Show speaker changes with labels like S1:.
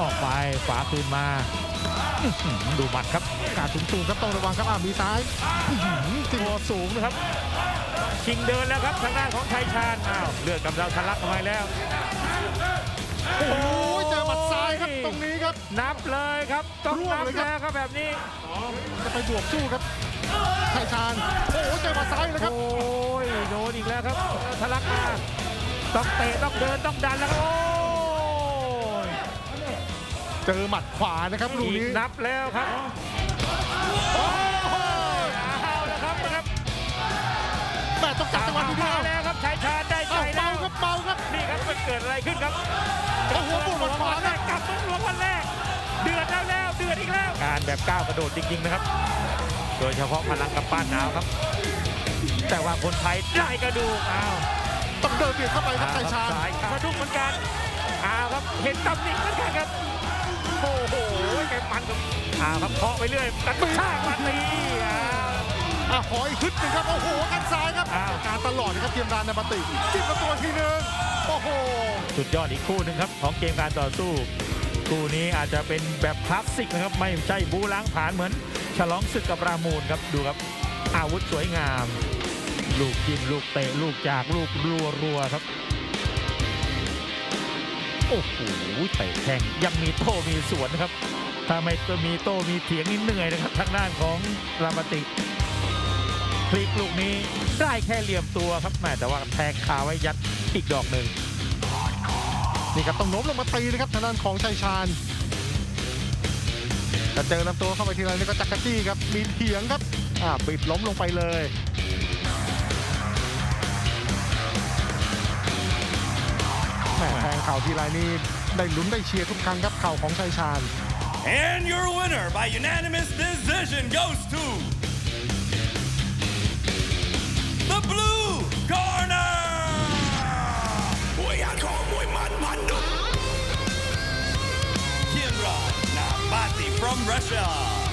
S1: ออกไปขวาคืนมาอื้อหือดูหมัดครับ
S2: การสูงสูงๆครับต้องระวังครับอ่ามีซ้ายอื้อหือติด
S1: ตัวสูงนะครับ ชิงเดินแล้วครับทางด้านของไทยชาญอ้าวเลือดกำเดาทะลักออกมาแล้ว
S2: โอ้ยเจอหมัดซ้ายครับตรงนี้ครับ
S1: นับเลยครับต้อง
S2: ร่วง
S1: นับ
S2: เลยครับ
S1: แล้วครับแบบนี้
S2: จะไปบวกสู้ครับไทยชาญโอ้โหเจอหมัดซ้ายเลยครับ
S1: โอ้ยโดนอีกแล้วครับทะลักมาต้องเตะต้องเดินต้องดันแล้วครับโอ้ย
S2: เจอหมัดขวานะครับลูก
S1: อีก
S2: นี้
S1: นับแล้วครับโอ้ยเอาละครับนะครับ
S2: แม่ต้องจับจังหวะทีเดียว
S1: มาแล้วครับชายชาญได้ใจ
S2: เอ้า
S1: แล้
S2: เบาวครับเบาครับ
S1: นี่ครับมันเกิดอะไรขึ้นครับ
S2: โอ้โหปวดหมัดขวา
S1: วันแรกกลับมาหลวงวันแรก เดือดแล้วแล้วเดือดอีกแล้ว การแบบก้าวกระโดดจริงๆนะครับ โดยเฉพาะพลังกับป้านหนาวครับ แต่ว่าคนไทยได้กระดูกอ้าว
S2: ต้องเดินเบียดเข้าไปครับไทยชาญ
S1: สายกระดุกเหมือนกันอ้าวครับ เห็นตำหนิเหมือนกั มันครับอ้าวครับเคาะไปเรื่อยกระชากมาตีอ้าว
S2: อะขออีกฮึดหนึ่งครับโอ้โหกันซ้ายครับ
S1: อ้าว
S2: การตลอดนะครับเทียมรานในปฏิจิ้มลำตัวทีหนึงโอ้โห
S1: สุดยอดอีกคู่หนึ่งครับ ของเกมการต่อสู้ คู่นี้อาจจะเป็นแบบคลาสสิกนะครับ ไม่ใช่บูล้างผลาญเหมือน ฉลองศึกกับรามูลครับดูครับ อาวุธสวยงาม ลูกยิงลูกเตะลูกจากลูกรัวรัวๆครับ โอ้โหเตะแข่งยังมีโต้มีสวนนะครับ ถ้าไม่มีโต้มีเถียงนี่เหนื่อยนะครับ ทางด้านของรามาติพลิกลูกนี้ได้แค่เหลี่ยมตัวครับแม่แต่ว่าแทงคาไว้ยัดอีกดอกหนึ่ง
S2: นี่ครับต้องโน้มลงมาตีนะครับทางด้านของชัยชาญจะเจอลำตัวเข้าไปทีไรนี่ก็จักรจี้ครับมีเถียงครับอ่าปิดล้มลงไปเลยแม่แทงเข่าทีไรนี่ได้ลุ้นได้เชียร์ทุกครั้งครับเข่าของชัยชาญ
S3: And your winner by unanimous decision goes to the Blue Corner! Kinra Nabati from Russia.